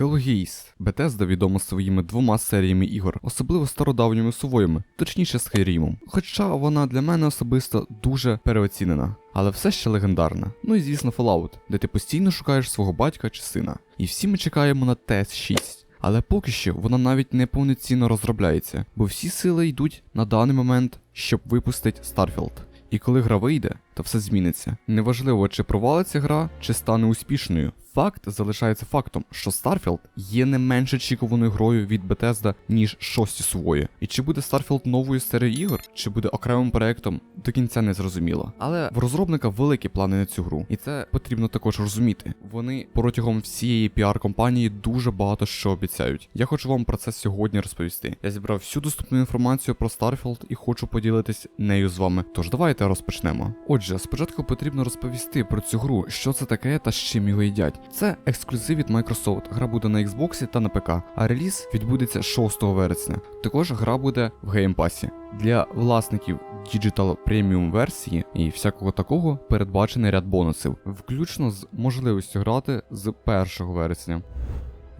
Hellgears. Bethesda відома своїми двома серіями ігор, особливо стародавніми сувоями, точніше Skyrim. Хоча вона для мене особисто дуже переоцінена. Але все ще легендарна. Ну і звісно, Fallout, де ти постійно шукаєш свого батька чи сина. І всі ми чекаємо на TS6. Але поки що вона навіть не повноцінно розробляється, бо всі сили йдуть на даний момент, щоб випустити Starfield. І коли гра вийде, то все зміниться. Неважливо, чи провалиться гра, чи стане успішною. Факт залишається фактом, що Starfield є не менш очікуваною грою від Bethesda, ніж шості свої. І чи буде Starfield новою серією ігор, чи буде окремим проектом, до кінця не зрозуміло. Але в розробника великі плани на цю гру, і це потрібно також розуміти. Вони протягом всієї піар-компанії дуже багато що обіцяють. Я хочу вам про це сьогодні розповісти. Я зібрав всю доступну інформацію про Starfield і хочу поділитись нею з вами. Тож давайте розпочнемо. Отже, спочатку потрібно розповісти про цю гру, що це таке та з чим його їдять. Це ексклюзив від Microsoft. Гра буде на Xbox та на ПК, а реліз відбудеться 6 вересня. Також гра буде в геймпасі. Для власників Digital Premium версії і всякого такого передбачений ряд бонусів, включно з можливістю грати з 1 вересня.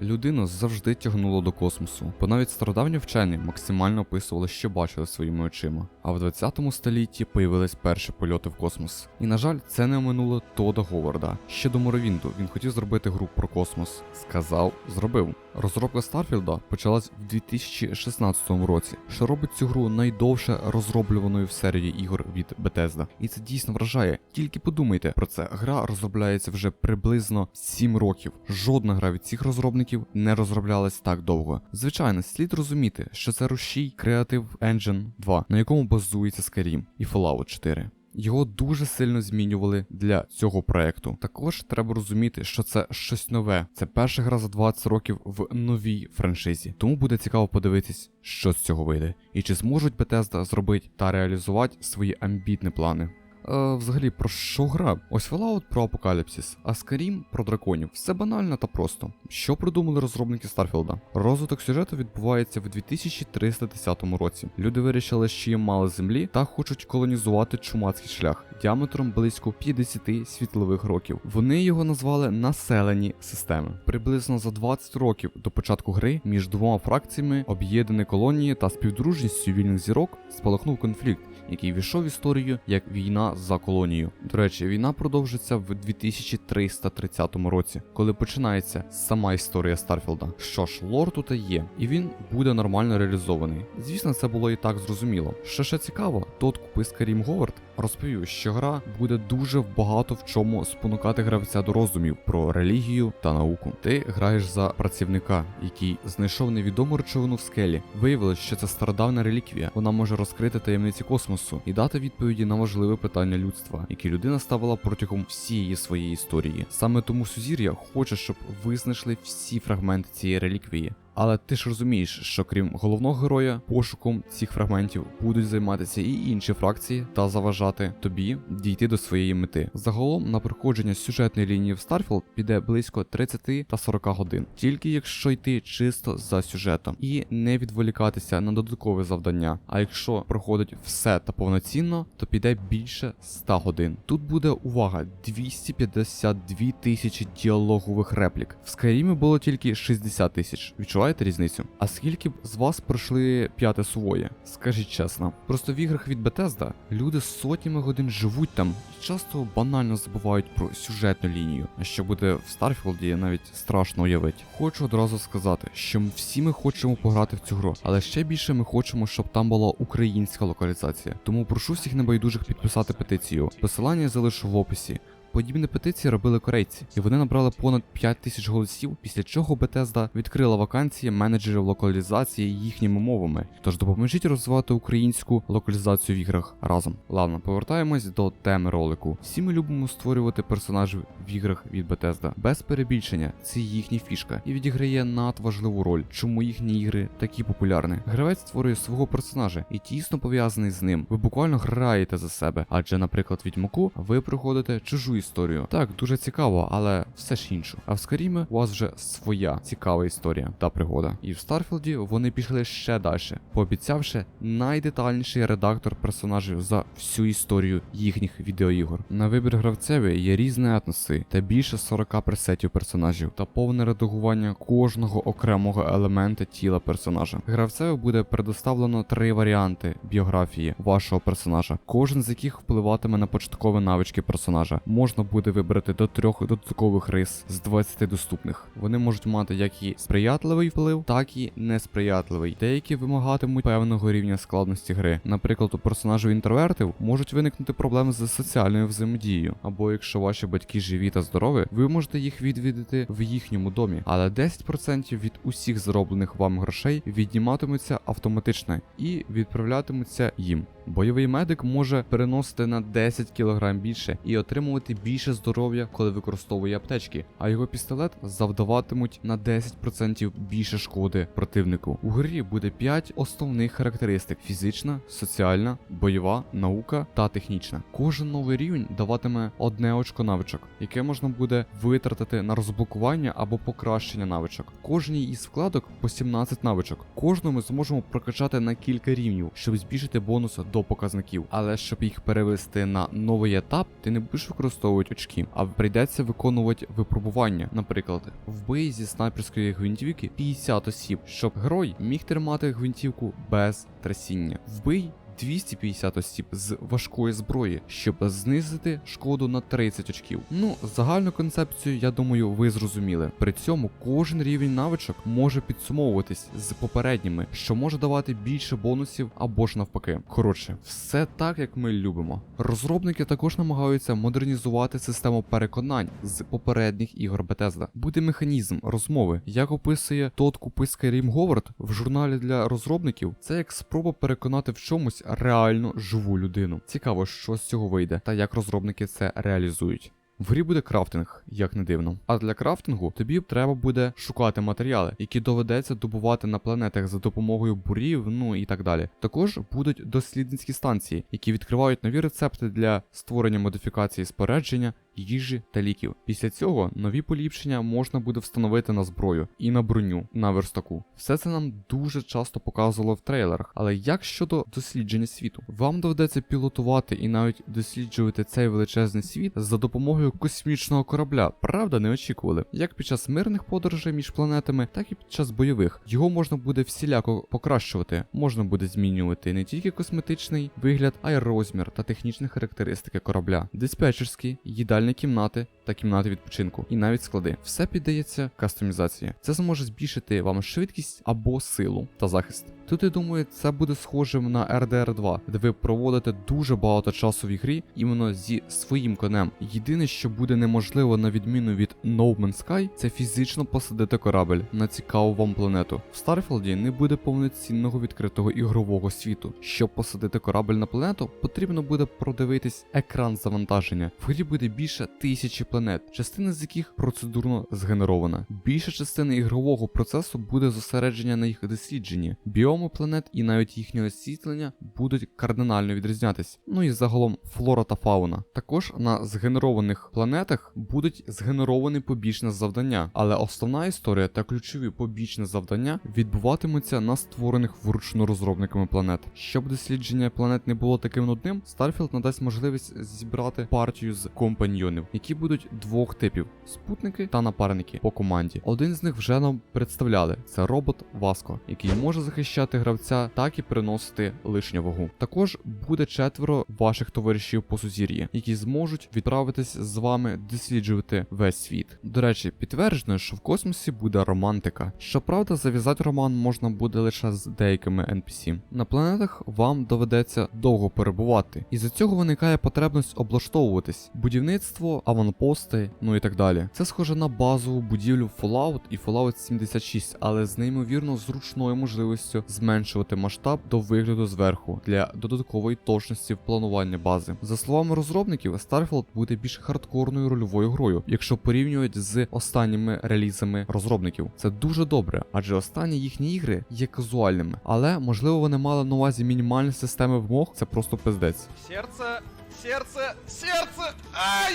Людину завжди тягнуло до космосу, бо навіть стародавні вчені максимально описували, що бачили своїми очима. А в 20 столітті появились перші польоти в космос. І на жаль, це не оминуло Тода Говарда. Ще до Моровінду він хотів зробити гру про космос. Сказав, зробив. Розробка Старфілда почалась в 2016 році, що робить цю гру найдовше розроблюваною в серії ігор від Bethesda. І це дійсно вражає. Тільки подумайте про це. Гра розробляється вже приблизно 7 років. Жодна гра від цих розробників не розроблялась так довго. Звичайно, слід розуміти, що це рушій Creative Engine 2, на якому базується Skyrim і Fallout 4. Його дуже сильно змінювали для цього проекту. Також треба розуміти, що це щось нове. Це перша гра за 20 років в новій франшизі. Тому буде цікаво подивитись, що з цього вийде, і чи зможуть Bethesda зробити та реалізувати свої амбітні плани. Е, взагалі, про що гра? Ось Fallout про апокаліпсис, а Skyrim про драконів. Все банально та просто. Що придумали розробники Старфілда? Розвиток сюжету відбувається в 2310 році. Люди вирішили, що їм мало землі та хочуть колонізувати чумацький шлях діаметром близько 50 світлових років. Вони його назвали населені системи. Приблизно за 20 років до початку гри між двома фракціями об'єднані колонії та співдружністю вільних зірок спалахнув конфлікт, який війшов в історію як війна за колонію. До речі, війна продовжиться в 2330 році, коли починається сама історія Старфілда. Що ж, лор тут є, і він буде нормально реалізований. Звісно, це було і так зрозуміло. Що ще цікаво, тот купис Карім Говард розповів, що гра буде дуже багато в чому спонукати гравця до роздумів про релігію та науку. Ти граєш за працівника, який знайшов невідому речовину в скелі. Виявилось, що це стародавна реліквія. Вона може розкрити таємниці космосу і дати відповіді на важливе питання людства, які людина ставила протягом всієї своєї історії. Саме тому Сузір'я хоче, щоб ви знайшли всі фрагменти цієї реліквії. Але ти ж розумієш, що крім головного героя, пошуком цих фрагментів будуть займатися і інші фракції та заважати тобі дійти до своєї мети. Загалом на проходження сюжетної лінії в Starfield піде близько 30 та 40 годин, тільки якщо йти чисто за сюжетом і не відволікатися на додаткове завдання. А якщо проходить все та повноцінно, то піде більше 100 годин. Тут буде увага 252 тисячі діалогових реплік. В Skyrim було тільки 60 тисяч. Відчуваєте різницю? А скільки б з вас пройшли п'яте сувоє? Скажіть чесно. Просто в іграх від Bethesda люди сотнями годин живуть там і часто банально забувають про сюжетну лінію. А що буде в Старфілді, навіть страшно уявити. Хочу одразу сказати, що всі ми хочемо пограти в цю гру, але ще більше ми хочемо, щоб там була українська локалізація. Тому прошу всіх небайдужих підписати петицію. Посилання я залишу в описі. Подібні петиції робили корейці, і вони набрали понад 5 тисяч голосів, після чого Bethesda відкрила вакансії менеджерів локалізації їхніми мовами. Тож допоможіть розвивати українську локалізацію в іграх разом. Ладно, повертаємось до теми ролику. Всі ми любимо створювати персонажів в іграх від Bethesda. Без перебільшення, це їхня фішка і відіграє надважливу роль, чому їхні ігри такі популярні. Гравець створює свого персонажа і тісно пов'язаний з ним. Ви буквально граєте за себе, адже, наприклад, відьмаку ви проходите чужу історію. Так, дуже цікаво, але все ж іншу. А в Скарімі у вас вже своя цікава історія та пригода. І в Старфілді вони пішли ще далі, пообіцявши найдетальніший редактор персонажів за всю історію їхніх відеоігор. На вибір гравцеві є різні етноси та більше 40 пресетів персонажів та повне редагування кожного окремого елемента тіла персонажа. Гравцеві буде предоставлено три варіанти біографії вашого персонажа, кожен з яких впливатиме на початкові навички персонажа. Можна буде вибрати до трьох додаткових рис з 20 доступних. Вони можуть мати як і сприятливий вплив, так і несприятливий. Деякі вимагатимуть певного рівня складності гри. Наприклад, у персонажів інтровертів можуть виникнути проблеми з соціальною взаємодією, або якщо ваші батьки живі та здорові, ви можете їх відвідати в їхньому домі. Але 10% від усіх зароблених вам грошей відніматимуться автоматично і відправлятимуться їм. Бойовий медик може переносити на 10 кг більше і отримувати більше здоров'я, коли використовує аптечки, а його пістолет завдаватимуть на 10% більше шкоди противнику. У грі буде 5 основних характеристик: фізична, соціальна, бойова, наука та технічна. Кожен новий рівень даватиме одне очко навичок, яке можна буде витратити на розблокування або покращення навичок. Кожній із вкладок по 17 навичок. Кожну ми зможемо прокачати на кілька рівнів, щоб збільшити бонус до показників. Але щоб їх перевести на новий етап, ти не будеш використовувати очки, а прийдеться виконувати випробування. Наприклад, вбий зі снайперської гвинтівки 50 осіб, щоб герой міг тримати гвинтівку без трасіння. Вбий 250 осіб з важкої зброї, щоб знизити шкоду на 30 очків. Ну, загальну концепцію, я думаю, ви зрозуміли. При цьому кожен рівень навичок може підсумовуватись з попередніми, що може давати більше бонусів або ж навпаки. Коротше, все так, як ми любимо. Розробники також намагаються модернізувати систему переконань з попередніх ігор Bethesda. Буде механізм розмови, як описує Тот Купи Skyrim Говард в журналі для розробників. Це як спроба переконати в чомусь реально живу людину. Цікаво, що з цього вийде, та як розробники це реалізують. В грі буде крафтинг, як не дивно. А для крафтингу тобі треба буде шукати матеріали, які доведеться добувати на планетах за допомогою бурів, ну і так далі. Також будуть дослідницькі станції, які відкривають нові рецепти для створення модифікації спорядження, їжі та ліків. Після цього нові поліпшення можна буде встановити на зброю і на броню на верстаку. Все це нам дуже часто показувало в трейлерах. Але як щодо дослідження світу, вам доведеться пілотувати і навіть досліджувати цей величезний світ за допомогою космічного корабля. Правда, не очікували. Як під час мирних подорожей між планетами, так і під час бойових. Його можна буде всіляко покращувати. Можна буде змінювати не тільки косметичний вигляд, а й розмір та технічні характеристики корабля, диспетчерські, їдальні кімнати та кімнати відпочинку, і навіть склади. Все піддається кастомізації. Це зможе збільшити вам швидкість або силу та захист. Тут я думаю, це буде схожим на RDR 2, де ви проводите дуже багато часу в ігрі іменно зі своїм конем. Єдине, що буде неможливо на відміну від No Man's Sky, це фізично посадити корабель на цікаву вам планету. В Старфілді не буде повноцінного відкритого ігрового світу. Щоб посадити корабель на планету, потрібно буде продивитись екран завантаження. В грі буде більше тисячі планет, частина з яких процедурно згенерована. Більша частина ігрового процесу буде зосередження на їх дослідженні. Біоми планет і навіть їхнє освітлення будуть кардинально відрізнятись. Ну і загалом флора та фауна. Також на згенерованих планетах будуть згенеровані побічні завдання, але основна історія та ключові побічні завдання відбуватимуться на створених вручну розробниками планет. Щоб дослідження планет не було таким нудним, Starfield надасть можливість зібрати партію з компаньйонів, які будуть двох типів: спутники та напарники по команді. Один з них вже нам представляли: це робот Васко, який може захищати гравця, так і приносити лишню вагу. Також буде четверо ваших товаришів по сузір'ї, які зможуть відправитись з вами досліджувати весь світ. До речі, підтверджено, що в космосі буде романтика. Щоправда, зав'язати роман можна буде лише з деякими NPC. На планетах вам доведеться довго перебувати, і за цього виникає потребність облаштовуватись, будівництво, аванпости, ну і так далі. Це схоже на базову будівлю Fallout і Fallout 76, але з неймовірно зручною можливістю зменшувати масштаб до вигляду зверху для додаткової точності в плануванні бази. За словами розробників, Starfield буде більш хардкорною рольовою грою, якщо порівнювати з останніми релізами розробників. Це дуже добре, адже останні їхні ігри є казуальними, але можливо вони мали на увазі мінімальні системи вимог, це просто пиздець. Сердце, сердце, сердце! Ай!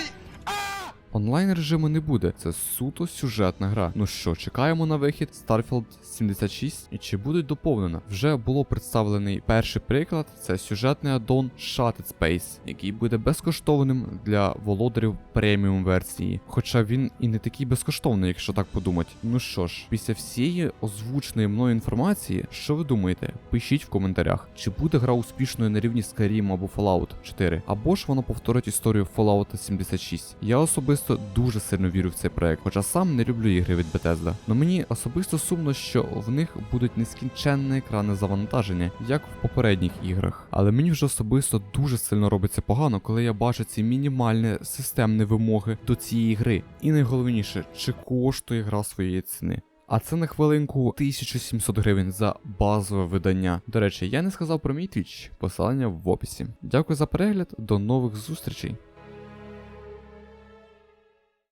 Онлайн режиму не буде, це суто сюжетна гра. Ну що, чекаємо на вихід Starfield 76 і чи буде доповнено? Вже було представлений перший приклад, це сюжетний аддон Shattered Space, який буде безкоштовним для володарів преміум версії. Хоча він і не такий безкоштовний, якщо так подумати. Ну що ж, після всієї озвученої мною інформації, що ви думаєте? Пишіть в коментарях, чи буде гра успішною на рівні Skyrim або Fallout 4, або ж вона повторить історію Fallout 76. Я особисто дуже сильно вірю в цей проект, хоча сам не люблю ігри від Bethesda. Но мені особисто сумно, що в них будуть нескінченні екрани завантаження, як в попередніх іграх. Але мені вже особисто дуже сильно робиться погано, коли я бачу ці мінімальні системні вимоги до цієї гри. І найголовніше, чи коштує гра своєї ціни. А це на хвилинку 1700 гривень за базове видання. До речі, я не сказав про мій твіч, посилання в описі. Дякую за перегляд, до нових зустрічей.